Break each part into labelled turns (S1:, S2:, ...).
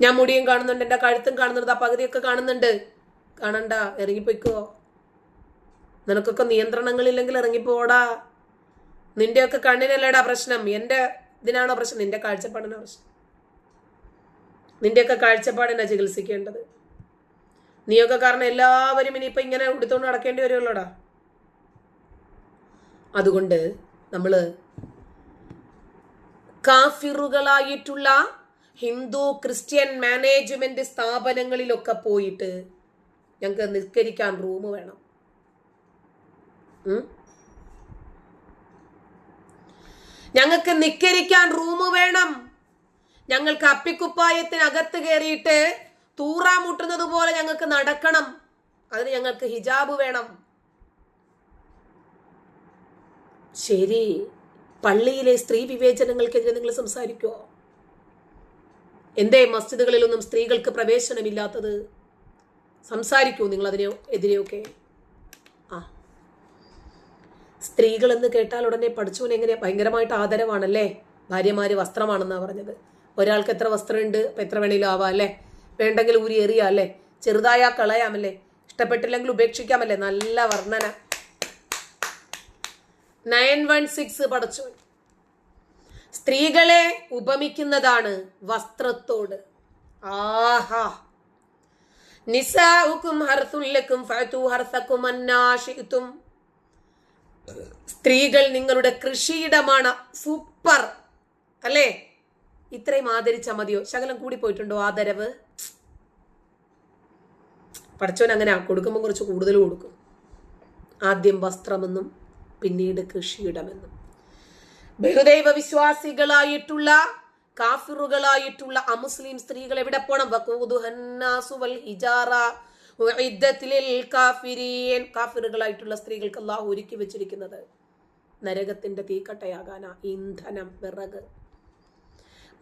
S1: ഞാൻ മുടിയും കാണുന്നുണ്ട് എന്റെ കഴുത്തും കാണുന്നുണ്ട് ആ പകുതിയൊക്കെ കാണുന്നുണ്ട്. കാണണ്ട ഇറങ്ങിപ്പോയിക്കോ. നിനക്കൊക്കെ നിയന്ത്രണങ്ങളില്ലെങ്കിൽ ഇറങ്ങിപ്പോടാ. നിന്റെയൊക്കെ കണ്ണിനല്ലേടാ പ്രശ്നം. എന്റെ ഇതിനാണോ പ്രശ്നം? നിന്റെ കാഴ്ചപ്പാടിനാ പ്രശ്നം. നിന്റെയൊക്കെ കാഴ്ചപ്പാടിനാ ചികിത്സിക്കേണ്ടത്. നീയൊക്കെ കാരണം എല്ലാവരും ഇനിയിപ്പോൾ ഇങ്ങനെ ഉടുത്തോണ്ട് നടക്കേണ്ടി വരുമല്ലോടാ അതുകൊണ്ട് നമ്മൾ കാഫിറുകളായിട്ടുള്ള ഹിന്ദു ക്രിസ്ത്യൻ മാനേജ്മെന്റ് സ്ഥാപനങ്ങളിലൊക്കെ പോയിട്ട് ഞങ്ങൾക്ക് നിസ്കരിക്കാൻ റൂം വേണം. ഞങ്ങൾക്ക് നിക്കരിക്കാൻ റൂം വേണം. ഞങ്ങൾക്ക് അപ്പിക്കുപ്പായത്തിനകത്ത് കയറിയിട്ട് തൂറാ മുട്ടുന്നത് പോലെ ഞങ്ങൾക്ക് നടക്കണം. അതിന് ഞങ്ങൾക്ക് ഹിജാബ് വേണം. ശരി. പള്ളിയിലെ സ്ത്രീ വിവേചനങ്ങൾക്കെതിരെ നിങ്ങൾ സംസാരിക്കുമോ എന്തേ മസ്ജിദുകളിലൊന്നും സ്ത്രീകൾക്ക് പ്രവേശനമില്ലാത്തത്? സംസാരിക്കൂ നിങ്ങൾ അതിനെ എതിരെയൊക്കെ. ആ. സ്ത്രീകൾ എന്ന് കേട്ടാൽ ഉടനെ പഠിച്ചവൻ എങ്ങനെയാ ഭയങ്കരമായിട്ട് ആദരവാണല്ലേ? ഭാര്യമാര് വസ്ത്രമാണെന്നാ പറഞ്ഞത്. ഒരാൾക്ക് എത്ര വസ്ത്രമുണ്ട് അപ്പൊ എത്ര വേണേലും ആവാം അല്ലേ? വേണ്ടെങ്കിൽ ഊരി എറിയാം അല്ലേ? ചെറുതായ കളയാമല്ലേ? ഇഷ്ടപ്പെട്ടില്ലെങ്കിൽ ഉപേക്ഷിക്കാമല്ലേ? നല്ല വർണന. നയൻ വൺ സിക്സ് പടച്ചോൻ സ്ത്രീകളെ ഉപമിക്കുന്നതാണ് വസ്ത്രത്തോട്. ആഹാ. നിസാഉക്കും ഹർസുല്ലക്കും ഫഅതു ഹർസക്കും സ്ത്രീകൾ നിങ്ങളുടെ കൃഷിയിടമാണ് സൂപ്പർ. അല്ലേ? ഇത്രയും ആദരിച്ചാൽ മതിയോ? ശകലം കൂടി പോയിട്ടുണ്ടോ ആദരവ്? പഠിച്ചവൻ അങ്ങനെ കൊടുക്കുമ്പോൾ കുറച്ച് കൂടുതൽ കൊടുക്കും. ആദ്യം വസ്ത്രമെന്നും പിന്നീട് കൃഷിയിടമെന്നും. ബഹുദൈവ വിശ്വാസികളായിട്ടുള്ള കാഫിറുകളായിട്ടുള്ള അമുസ്ലിം സ്ത്രീകൾ എവിടെ പോണം? കാഫിറുകളായിട്ടുള്ള സ്ത്രീകൾക്ക് അള്ളാഹു ഒരുക്കി വെച്ചിരിക്കുന്നത്. നരകത്തിന്റെ തീക്കട്ടയാകാനാ ഇന്ധനം വിറക്.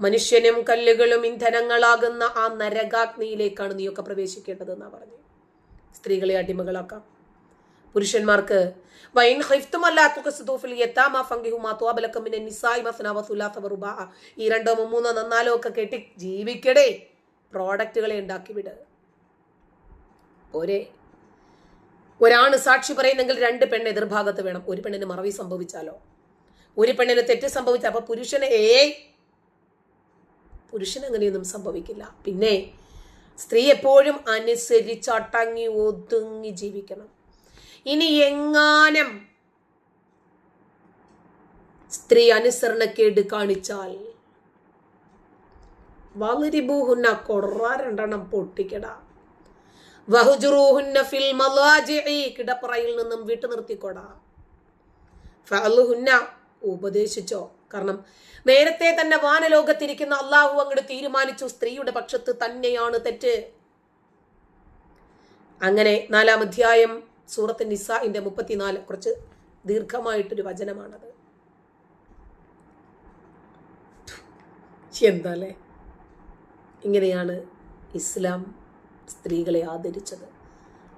S1: മനുഷ്യനും കല്ലുകളും ഇന്ധനങ്ങളാകുന്ന ആ നരകാഗ്നിയിലേക്കാണ് നീയൊക്കെ പ്രവേശിക്കേണ്ടത് എന്നാ പറഞ്ഞു. സ്ത്രീകളെ അടിമകളാക്കാം. പുരുഷന്മാർക്ക് വൈൻ ഈ രണ്ടോ മൂന്നോ നന്നാലോ ഒക്കെ കെട്ടി ജീവിക്കടേ. പ്രോഡക്റ്റുകളെ ഉണ്ടാക്കി വിട് ഒരേ ഒരാണ് സാക്ഷി പറയുന്നെങ്കിൽ രണ്ട് പെണ്ണ് എതിർഭാഗത്ത് വേണം. ഒരു പെണ്ണിന് മറവി സംഭവിച്ചാലോ? ഒരു പെണ്ണിന് തെറ്റ് സംഭവിച്ചാൽ അപ്പൊ പുരുഷന് ഏ? പുരുഷൻ അങ്ങനെയൊന്നും സംഭവിക്കില്ല. പിന്നെ സ്ത്രീ എപ്പോഴും അനുസരിച്ചടങ്ങി ഒതുങ്ങി ജീവിക്കണം. ഇനി എങ്ങാനും സ്ത്രീ അനുസരണക്കേട് കാണിച്ചാൽ വളരിബൂഹുന്ന കൊറ രണ്ടെണ്ണം പൊട്ടിക്കട. വഹുജുറൂഹുന്ന ഫിൽ മലാജിഇ കിടപ്പറയിൽ നിന്നും വിട്ടു നിർത്തിക്കൊടാ. ഫഅലുഹുന്ന ഉപദേശിച്ചോ? കാരണം നേരത്തെ തന്നെ വാനലോകത്തിരിക്കുന്ന അള്ളാഹു അങ്ങോട്ട് തീരുമാനിച്ചു സ്ത്രീയുടെ പക്ഷത്ത് തന്നെയാണ് തെറ്റ്. അങ്ങനെ നാലാം അധ്യായം സൂറത്ത് നിസാഇന്റെ മുപ്പത്തിനാല് കുറച്ച് ദീർഘമായിട്ടൊരു വചനമാണത്. എന്താല്ലേ? ഇങ്ങനെയാണ് ഇസ്ലാം സ്ത്രീകളെ ആദരിച്ചത്.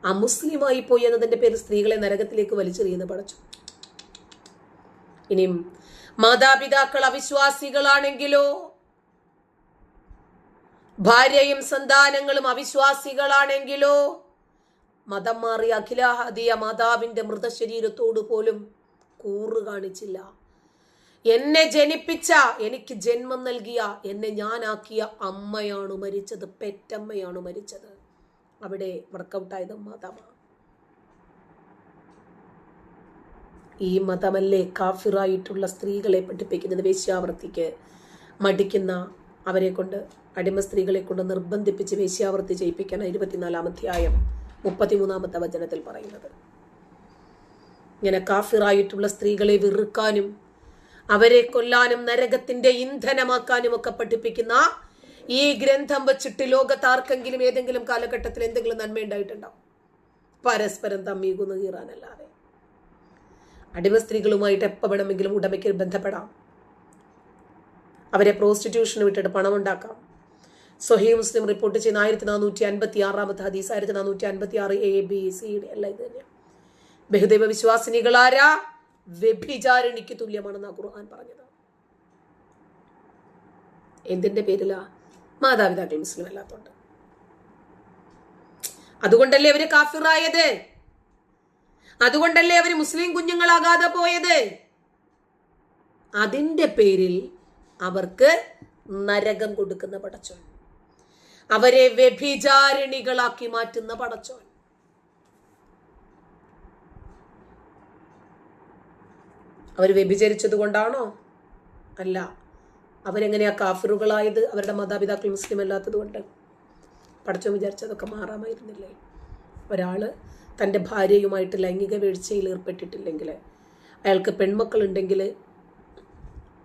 S1: അമുസ്ലിമായി പോയി എന്നതിന്റെ പേര് സ്ത്രീകളെ നരകത്തിലേക്ക് വലിച്ചെറിയുന്ന പടച്ചു. ഇനിയും മാതാപിതാക്കൾ അവിശ്വാസികളാണെങ്കിലോ? ഭാര്യയും സന്താനങ്ങളും അവിശ്വാസികളാണെങ്കിലോ? മതം മാറിയ അഖിലാഹദിയ മാതാവിന്റെ മൃതശരീരത്തോട് പോലും കൂറ് കാണിച്ചില്ല. എന്നെ ജനിപ്പിച്ച എനിക്ക് ജന്മം നൽകിയ എന്നെ ഞാനാക്കിയ അമ്മയാണ് മരിച്ചത് പെറ്റമ്മയാണ് മരിച്ചത്. അവിടെ വർക്കൗട്ടായത് മതമാണ് ഈ മതമല്ലേ കാഫിറായിട്ടുള്ള സ്ത്രീകളെ പഠിപ്പിക്കുന്നത്? വേശ്യാവൃത്തിക്ക് മടിക്കുന്ന അവരെ കൊണ്ട് അടിമ സ്ത്രീകളെ കൊണ്ട് നിർബന്ധിപ്പിച്ച് വേശ്യാവൃത്തി ചെയ്യിപ്പിക്കാൻ ഇരുപത്തിനാലാം അധ്യായം മുപ്പത്തിമൂന്നാമത്തെ വചനത്തിൽ പറയുന്നത്. ഇങ്ങനെ കാഫിറായിട്ടുള്ള സ്ത്രീകളെ വെറുക്കാനും അവരെ കൊല്ലാനും നരകത്തിന്റെ ഇന്ധനമാക്കാനും ഒക്കെ പഠിപ്പിക്കുന്ന ഈ ഗ്രന്ഥം വച്ചിട്ട് ലോകത്താർക്കെങ്കിലും ഏതെങ്കിലും കാലഘട്ടത്തിൽ എന്തെങ്കിലും നന്മ ഉണ്ടായിട്ടുണ്ടോ? പരസ്പരം തമ്മി കുന്നു കീറാനല്ലാതെ. അടിമ സ്ത്രീകളുമായിട്ട് എപ്പോൾ വേണമെങ്കിലും ഉടമയ്ക്ക് ബന്ധപ്പെടാം. അവരെ പ്രോസ്റ്റിറ്റ്യൂഷന് വിട്ടിട്ട് പണം ഉണ്ടാക്കാം സൊഹീ മുസ്ലിം റിപ്പോർട്ട് ചെയ്യുന്ന ആയിരത്തി നാനൂറ്റി അൻപത്തി ആറാമത്തെ ഹദീസ് ആയിരത്തി നാനൂറ്റി അൻപത്തി ആറ് എ ബി സി ഡി എല്ലാം ഇത് തന്നെയാണ് ബഹുദൈവ വിശ്വാസിനികളാരാ? വ്യഭിചാരിണിക്ക് തുല്യമാണെന്നാ ഖുർആൻ പറഞ്ഞത്. എന്തിന്റെ പേരിലാ? മാതാപിതാക്കൾ മുസ്ലിം അല്ലാത്തോണ്ട്. അതുകൊണ്ടല്ലേ അവർ കാഫിറായത്? അതുകൊണ്ടല്ലേ അവർ മുസ്ലിം കുഞ്ഞുങ്ങളാകാതെ പോയത്? അതിന്റെ പേരിൽ അവർക്ക് നരകം കൊടുക്കുന്ന പടച്ചോൻ അവരെ വ്യഭിചാരിണികളാക്കി മാറ്റുന്ന പടച്ചോൻ. അവർ വ്യഭിചരിച്ചത് കൊണ്ടാണോ? അല്ല. അവരെങ്ങനെയാ കാഫിറുകളായത്? അവരുടെ മാതാപിതാക്കൾ മുസ്ലിം അല്ലാത്തത് കൊണ്ട്. പടച്ചോൻ വിചാരിച്ചതൊക്കെ മാറാമായിരുന്നില്ലേ? ഒരാൾ തന്റെ ഭാര്യയുമായിട്ട് ലൈംഗിക വീഴ്ചയിൽ ഏർപ്പെട്ടിട്ടില്ലെങ്കിൽ അയാൾക്ക് പെൺമക്കളുണ്ടെങ്കിൽ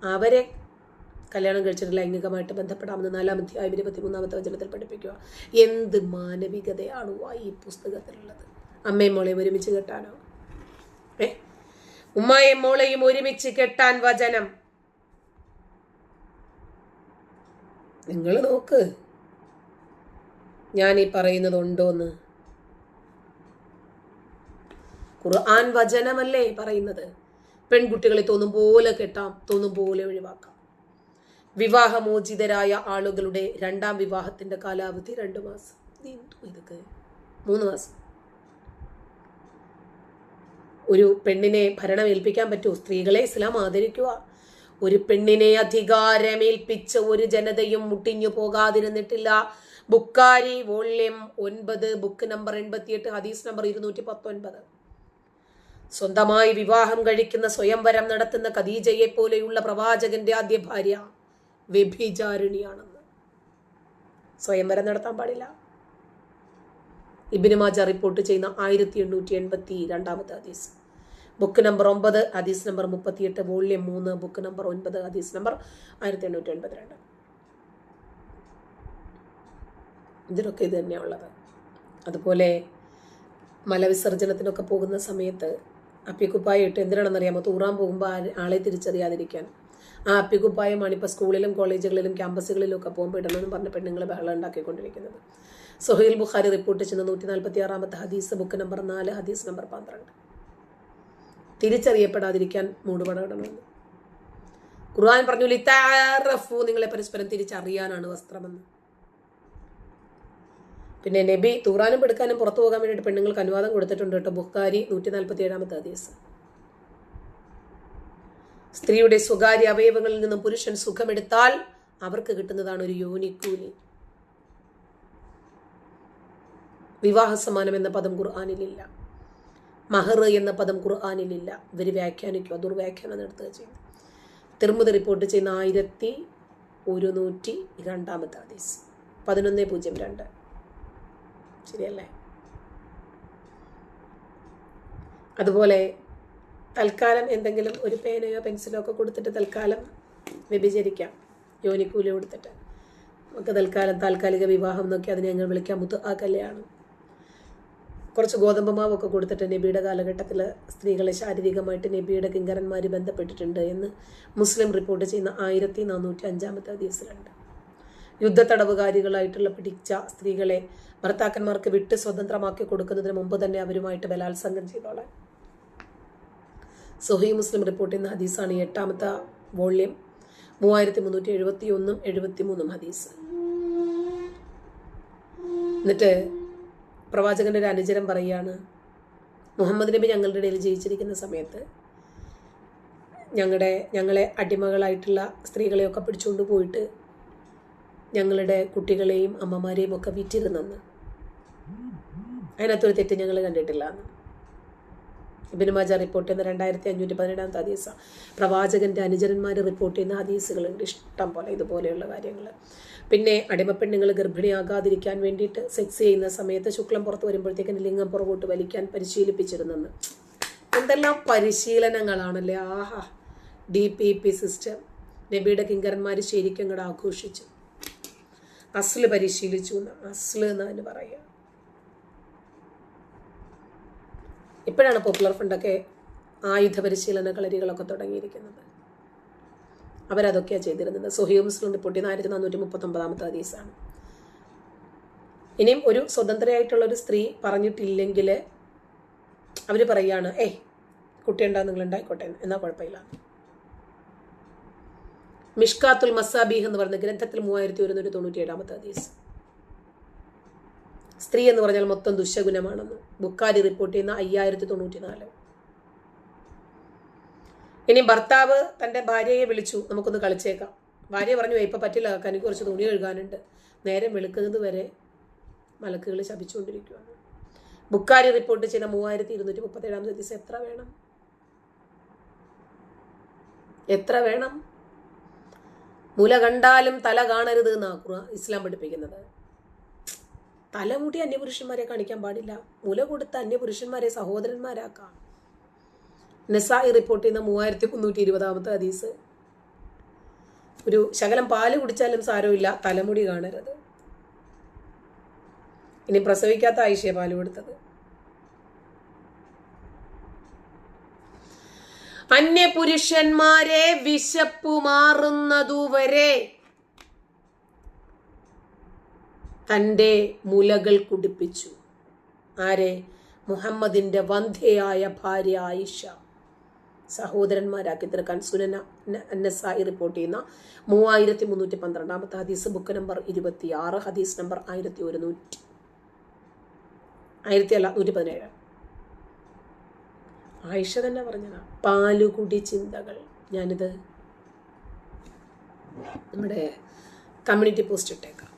S1: അവരെ കല്യാണം കഴിച്ചിട്ട് ലൈംഗികമായിട്ട് ബന്ധപ്പെടാമെന്ന് നാലാം അധ്യായം ഇരുപത്തിമൂന്നാമത്തെ വചനത്തിൽ പഠിപ്പിക്കുക. എന്ത് മാനവികതയാണോ ഈ പുസ്തകത്തിലുള്ളത്? അമ്മയും മോളെയും ഒരുമിച്ച് കെട്ടാനോ? ഏ? ഉമ്മയും മോളെയും ഒരുമിച്ച് കെട്ടാൻ വചനം. നിങ്ങൾ നോക്ക്. ഞാൻ ഈ പറയുന്നത് ഉണ്ടോന്ന്. ഖുർആൻ വചനമല്ലേ പറയുന്നത്? പെൺകുട്ടികളെ തോന്നും പോലെ കെട്ടാം തോന്നും പോലെ ഒഴിവാക്കാം. വിവാഹമോചിതരായ ആളുകളുടെ രണ്ടാം വിവാഹത്തിന്റെ കാലാവധി രണ്ട് മാസം. ഇതൊക്കെ. മൂന്ന് മാസം. ഒരു പെണ്ണിനെ ഭരണമേൽപ്പിക്കാൻ പറ്റുമോ സ്ത്രീകളെ ഇസ്ലാം ആദരിക്കുക. ഒരു പെണ്ണിനെ അധികാരമേൽപ്പിച്ച ഒരു ജനതയും മുട്ടിഞ്ഞു പോകാതിരുന്നിട്ടില്ല. ബുക്കാരി വോള്യം ഒൻപത് ബുക്ക് നമ്പർ എൺപത്തിയെട്ട് ഹദീസ് നമ്പർ ഇരുന്നൂറ്റി പത്തൊൻപത് സ്വന്തമായി വിവാഹം കഴിക്കുന്ന സ്വയംവരം നടത്തുന്ന ഖദീജയെ പോലെയുള്ള പ്രവാചകന്റെ ആദ്യ ഭാര്യ വ്യഭിചാരിണിയാണെന്ന്. സ്വയംവരം നടത്താൻ പാടില്ല. ഇബിന് മാജ റിപ്പോർട്ട് ചെയ്യുന്ന ആയിരത്തി എണ്ണൂറ്റി എൺപത്തി രണ്ടാമത്തെ ഹദീസ്. ബുക്ക് നമ്പർ ഒമ്പത് ഹദീസ് നമ്പർ മുപ്പത്തിയെട്ട് വോള്യം മൂന്ന് ബുക്ക് നമ്പർ ഒൻപത് ഹദീസ് നമ്പർ ആയിരത്തി എണ്ണൂറ്റി എൺപത്തിരണ്ട് ഇതിനൊക്കെ ഇത് തന്നെയാണുള്ളത് അതുപോലെ മലവിസർജനത്തിനൊക്കെ പോകുന്ന സമയത്ത് അപ്പിക്കുപ്പായിട്ട് എന്തിനാണെന്നറിയാമോ? തൂറാൻ പോകുമ്പോൾ ആളെ തിരിച്ചറിയാതിരിക്കാൻ. ആ അപ്പിക്കുപ്പായമാണ് ഇപ്പോൾ സ്കൂളിലും കോളേജുകളിലും ക്യാമ്പസുകളിലും ഒക്കെ പോകുമ്പോൾ ഇടണമെന്ന് പറഞ്ഞ പെണ്ണുങ്ങൾ ബഹളം ഉണ്ടാക്കിക്കൊണ്ടിരിക്കുന്നത്. സുഹൈൽ ബുഖാരി റിപ്പോർട്ട് ചെയ്യുന്ന നൂറ്റി നാൽപ്പത്തി ആറാമത്തെ ഹദീസ് ബുക്ക് നമ്പർ നാല് ഹദീസ് നമ്പർ പന്ത്രണ്ട്. തിരിച്ചറിയപ്പെടാതിരിക്കാൻ മൂടുപടണമെന്ന് ഖുർആൻ പറഞ്ഞു ലിത്താറഫു നിങ്ങളെ പരസ്പരം തിരിച്ചറിയാനാണ് വസ്ത്രമെന്ന്. പിന്നെ നബി തൂറാനും എടുക്കാനും പുറത്തു പോകാൻ വേണ്ടിയിട്ട് പെണ്ണുങ്ങൾക്ക് അനുവാദം കൊടുത്തിട്ടുണ്ട് കേട്ടോ ബുഖാരി നൂറ്റി നാൽപ്പത്തി ഏഴാമത്തെ ഹദീസ്. സ്ത്രീയുടെ സ്വകാര്യ അവയവങ്ങളിൽ നിന്നും പുരുഷൻ സുഖമെടുത്താൽ അവർക്ക് കിട്ടുന്നതാണ് ഒരു യോനിക്കൂലി. വിവാഹ സമാനം എന്ന പദം ഖുർആാനിലില്ല. മഹർ എന്ന പദം ഖുർആാനിലില്ല. ഇവർ വ്യാഖ്യാനിക്കുക ദുർവ്യാഖ്യാനം നടത്തുക ചെയ്യും. തിരുമുതി റിപ്പോർട്ട് ചെയ്യുന്ന ആയിരത്തി ഒരുന്നൂറ്റി രണ്ടാമത്തെ ഹദീസ്. പതിനൊന്ന് പൂജ്യം രണ്ട്. ശരിയല്ലേ? അതുപോലെ തൽക്കാലം എന്തെങ്കിലും ഒരു പേനയോ പെൻസിലോ ഒക്കെ കൊടുത്തിട്ട് തൽക്കാലം വ്യഭിചരിക്കാം. യോനിക്കൂലി കൊടുത്തിട്ട്. നമുക്ക് തൽക്കാലം താൽക്കാലിക വിവാഹം എന്നൊക്കെ അതിനെ ഞങ്ങൾ വിളിക്കാം. മുത്ത് ആ കല്യാണം. കുറച്ച് ഗോതമ്പ് മാവൊക്കെ കൊടുത്തിട്ട് നബിയുടെ കാലഘട്ടത്തിൽ സ്ത്രീകളെ ശാരീരികമായിട്ട് നബിയുടെ കിങ്കരന്മാർ ബന്ധപ്പെട്ടിട്ടുണ്ട് എന്ന് മുസ്ലിം റിപ്പോർട്ട് ചെയ്യുന്ന ആയിരത്തി നാനൂറ്റി അഞ്ചാമത്തെ യുദ്ധ യുദ്ധത്തടവുകാരികളായിട്ടുള്ള പിടിച്ച സ്ത്രീകളെ ഭർത്താക്കന്മാർക്ക് വിട്ട് സ്വതന്ത്രമാക്കി കൊടുക്കുന്നതിന് മുമ്പ് തന്നെ അവരുമായിട്ട് ബലാത്സംഗം ചെയ്തോളാൻ. സുഹൈ മുസ്ലിം റിപ്പോർട്ട് ചെയ്യുന്ന ഹദീസാണ് എട്ടാമത്തെ വോള്യം. മൂവായിരത്തി മുന്നൂറ്റി എഴുപത്തി ഒന്നും എഴുപത്തി മൂന്നും ഹദീസ്. എന്നിട്ട് പ്രവാചകന്റെ ഒരു അനുചരം പറയുകയാണ് മുഹമ്മദ് നബി ഞങ്ങളുടെ ഇടയിൽ ജീവിച്ചിരിക്കുന്ന സമയത്ത് ഞങ്ങളുടെ ഞങ്ങളെ അടിമകളായിട്ടുള്ള സ്ത്രീകളെയൊക്കെ പിടിച്ചുകൊണ്ട് പോയിട്ട് ഞങ്ങളുടെ കുട്ടികളെയും അമ്മമാരെയും ഒക്കെ വിറ്റിരുന്നെന്ന്. അതിനകത്തൊരു തെറ്റ് ഞങ്ങൾ കണ്ടിട്ടില്ല എന്ന്. ഇബിന് മാജ റിപ്പോർട്ട് ചെയ്യുന്ന രണ്ടായിരത്തി അഞ്ഞൂറ്റി പതിനെട്ടാമത്തെ ഹദീസ പ്രവാചകന്റെ അനുചരന്മാർ റിപ്പോർട്ട് ചെയ്യുന്ന ഹദീസുകളുണ്ട്. ഇഷ്ടം പോലെ ഇതുപോലെയുള്ള കാര്യങ്ങൾ പിന്നെ അടിമപ്പെണ്ണുങ്ങൾ ഗർഭിണിയാകാതിരിക്കാൻ വേണ്ടിയിട്ട് സെക്സ് ചെയ്യുന്ന സമയത്ത് ശുക്ലം പുറത്ത് വരുമ്പോഴത്തേക്കിന് ലിംഗം പുറകോട്ട് വലിക്കാൻ പരിശീലിപ്പിച്ചിരുന്നെന്ന്. എന്തെല്ലാം പരിശീലനങ്ങളാണല്ലേ? ആഹാ. ഡി പി പി സിസ്റ്റം നബിയുടെ കിങ്കരന്മാർ ശരിക്കും ഇങ്ങോട്ട് ആഘോഷിച്ചു. അസ്ല് പരിശീലിച്ചു എന്ന്. അസ്ല് എന്നാണ് പറയുക. ഇപ്പോഴാണ് പോപ്പുലർ ഫണ്ടൊക്കെ ആയുധ പരിശീലന കളരികളൊക്കെ തുടങ്ങിയിരിക്കുന്നത്. അവരതൊക്കെയാണ് ചെയ്തിരുന്നത്. സൊഹിയോ മുസ്ലിം റിപ്പോർട്ട് ആയിരത്തി നാനൂറ്റി മുപ്പത്തൊമ്പതാമത്തെ ഹദീസാണ് ഇനിയും ഒരു സ്വതന്ത്രയായിട്ടുള്ള ഒരു സ്ത്രീ പറഞ്ഞിട്ടില്ലെങ്കിൽ അവർ പറയുകയാണ് ഏയ് കുട്ടി ഉണ്ടാകും നിങ്ങൾ ഉണ്ടായിക്കോട്ടെ എന്നാൽ കുഴപ്പമില്ല. മിഷ്കാത്തുൽ മസാബീഹ് എന്ന് പറയുന്ന ഗ്രന്ഥത്തിൽ മൂവായിരത്തി ഒരുന്നൂറ്റി തൊണ്ണൂറ്റി ഏഴാമത്തെ ഹദീസ് സ്ത്രീ എന്ന് പറഞ്ഞാൽ മൊത്തം ദുശഗുണമാണെന്ന് ബുക്കാരി റിപ്പോർട്ട് ചെയ്യുന്ന അയ്യായിരത്തി തൊണ്ണൂറ്റി നാല് ഇനി ഭർത്താവ് തന്റെ ഭാര്യയെ വിളിച്ചു. നമുക്കൊന്ന് കളിച്ചേക്കാം. ഭാര്യ പറഞ്ഞു ഇപ്പം പറ്റില്ല എനിക്ക് കുറച്ച് തുണി കഴുകാനുണ്ട്. നേരം വെളുക്കുന്നത് വരെ മലക്കുകൾ ശപിച്ചുകൊണ്ടിരിക്കുകയാണ് ബുക്കാരി റിപ്പോർട്ട് ചെയ്ത മൂവായിരത്തി ഇരുന്നൂറ്റി മുപ്പത്തി ഏഴാമത്തെ ദിവസം എത്ര വേണം? എത്ര വേണം? മുല കണ്ടാലും തല കാണരുത് എന്നാ ഇസ്ലാം പഠിപ്പിക്കുന്നത്. തലമുടി അന്യപുരുഷന്മാരെ കാണിക്കാൻ പാടില്ല. മുല കൊടുത്ത അന്യപുരുഷന്മാരെ സഹോദരന്മാരാക്കാം. നസായി റിപ്പോർട്ട് ചെയ്യുന്ന മൂവായിരത്തി മുന്നൂറ്റി ഇരുപതാമത്തെ ഹദീസ്. ഒരു ശകലം പാൽ കുടിച്ചാലും സാരമില്ല തലമുടി കാണരുത്. ഇനി പ്രസവിക്കാത്ത ആയിഷയെ പാൽ കൊടുത്തത്. അന്യപുരുഷന്മാരെ വിശപ്പു മാറുന്നതുവരെ തന്റെ മുലകൾ കുടിപ്പിച്ചു. ആരെ? മുഹമ്മദിന്റെ വന്ധ്യയായ ഭാര്യ ആയിഷ. സഹോദരന്മാരാക്കി തീർക്കാൻ സുനന നസായി റിപ്പോർട്ട് ചെയ്യുന്ന മൂവായിരത്തി മുന്നൂറ്റി പന്ത്രണ്ടാമത്തെ ഹദീസ് ബുക്ക് നമ്പർ ഇരുപത്തി ആറ് ഹദീസ് നമ്പർ ആയിരത്തി ഒരുന്നൂറ്റി ആയിരത്തി അല്ല നൂറ്റി പതിനേഴ് ആയിഷ തന്നെ പറഞ്ഞതാ പാലുകുടി ചിന്തകൾ. ഞാനിത് നമ്മുടെ കമ്മ്യൂണിറ്റി പോസ്റ്റ് ഇട്ടേക്കാം.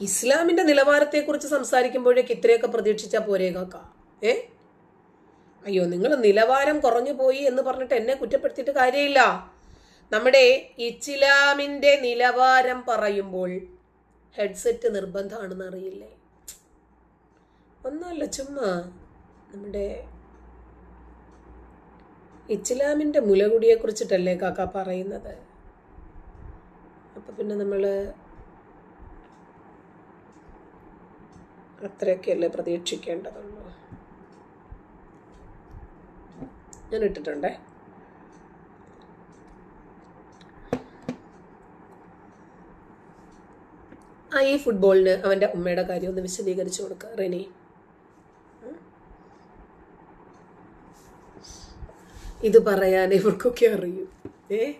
S1: ഇസ്ലാമിന്റെ നിലവാരത്തെക്കുറിച്ച് സംസാരിക്കുമ്പോഴേക്ക് ഇത്രയൊക്കെ പ്രതീക്ഷിച്ചാൽ പോരേ കാക്ക? ഏ? അയ്യോ നിങ്ങൾ നിലവാരം കുറഞ്ഞു പോയി എന്ന് പറഞ്ഞിട്ട് എന്നെ കുറ്റപ്പെടുത്തിയിട്ട് കാര്യമില്ല. നമ്മുടെ ഇസ്ലാമിന്റെ നിലവാരം പറയുമ്പോൾ ഹെഡ്സെറ്റ് നിർബന്ധമാണെന്ന് അറിയില്ലേ? ഒന്നല്ല ചുമ്മാ നമ്മുടെ ഇസ്ലാമിന്റെ മുലകുടിയെ കുറിച്ചിട്ടല്ലേ കാക്ക പറയുന്നത്? അപ്പൊ പിന്നെ നമ്മൾ അത്രയൊക്കെയല്ലേ പ്രതീക്ഷിക്കേണ്ടതുള്ളൂ. ഞാൻ ഇട്ടിട്ടുണ്ടേ? ആ ഈ ഫുട്ബോളിന് അവന്റെ ഉമ്മയുടെ കാര്യം ഒന്ന് വിശദീകരിച്ചു കൊടുക്കുക റെനി. ഇത് പറയാൻ ഇവർക്കൊക്കെ അറിയൂ. ഏ?